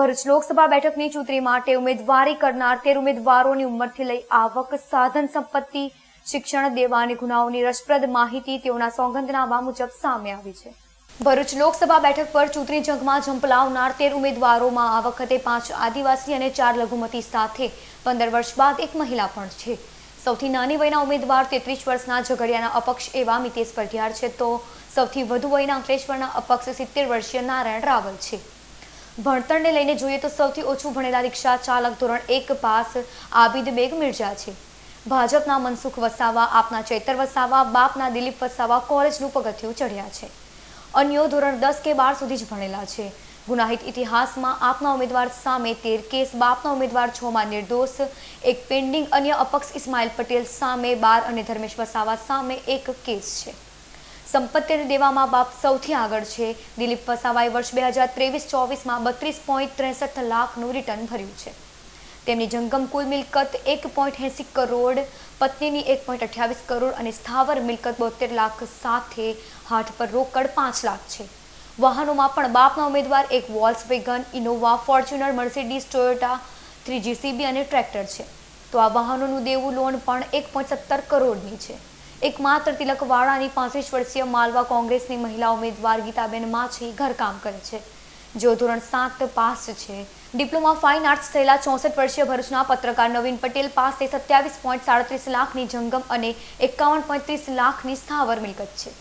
ભરૂચ લોકસભા બેઠકની ચૂંટણી માટે ઉમેદવારી કરનાર તેર ઉમેદવારોની ઉંમરથી લઈ આવક, સાધન સંપત્તિ, શિક્ષણ દેવાની ગુનાઓની રસપ્રદ માહિતી તેઓના સોગંદનામા મુજબ સામે આવી છે. ભરૂચ લોકસભા બેઠક પર ચૂંટણી જંગમાં ઝંપલાવનાર તેર ઉમેદવારોમાં આ વખતે પાંચ આદિવાસી અને ચાર લઘુમતી સાથે પંદર વર્ષ બાદ એક મહિલા પણ છે. સૌથી નાની વયના ઉમેદવાર તેત્રીસ વર્ષના ઝઘડિયાના અપક્ષ એવા મિતેશ પઢિયાર છે. તો સૌથી વધુ વયના અંકલેશ્વરના અપક્ષ સિત્તેર વર્ષીય નારાયણ રાવલ છે. ભણતરને લઈને જોઈએ તો સૌથી ઓછું ભણેલા રિક્ષા ચાલક ધોરણ એક પાસ આબિદ બેગ મિર્જા છે. ભાજપના મનસુખ વસાવા, આપના ચૈતર વસાવા, બાપના દિલીપ વસાવા કોલેજનું પગથિયું ચઢ્યા છે. અન્યો ધોરણ દસ કે બાર સુધી જ ભણેલા છે. ગુનાહિત ઇતિહાસમાં આપના ઉમેદવાર સામે તેર કેસ, બાપના ઉમેદવાર છમાં નિર્દોષ, એક પેન્ડિંગ અન્ય અપક્ષ ઇસ્માઇલ પટેલ સામે બાર અને ધર્મેશ વસાવા સામે એક કેસ છે. સંપત્તિ અને દેવામાં બાપ સૌથી આગળ છે. દિલીપ વસાવાએ વર્ષ બે હજાર ત્રેવીસ ચોવીસમાં બત્રીસ પોઈન્ટ ત્રેસઠ લાખનું રિટર્ન ભર્યું છે. તેમની જંગમ કુલ મિલકત એક પોઈન્ટ એંસી કરોડ, પત્નીની એક પોઈન્ટ અઠ્યાવીસ કરોડ અને સ્થાવર મિલકત બોતેર લાખ સાથે હાથ પર રોકડ પાંચ લાખ છે. વાહનોમાં પણ બાપના ઉમેદવાર એક Volkswagen Innova Fortuner Mercedes Toyota three JCB અને ટ્રેક્ટર છે. તો આ વાહનોનું દેવું લોન પણ એક પોઈન્ટ સત્તર કરોડની છે. એકમાત્ર તિલકવાડાની પાંત્રીસ વર્ષીય માલવા કોંગ્રેસની મહિલા ઉમેદવાર ગીતાબેન માછી ઘરકામ કરે છે. જેઓ ધોરણ સાત પાસ છે, ડિપ્લોમા ફાઇન આર્ટ્સ થયેલા ચોસઠ વર્ષીય ભરૂચના પત્રકાર નવીન પટેલ પાસે સત્યાવીસ પોઈન્ટ સાડત્રીસ લાખની જંગમ અને એકાવન પોઈન્ટ લાખની સ્થાવર મિલકત છે.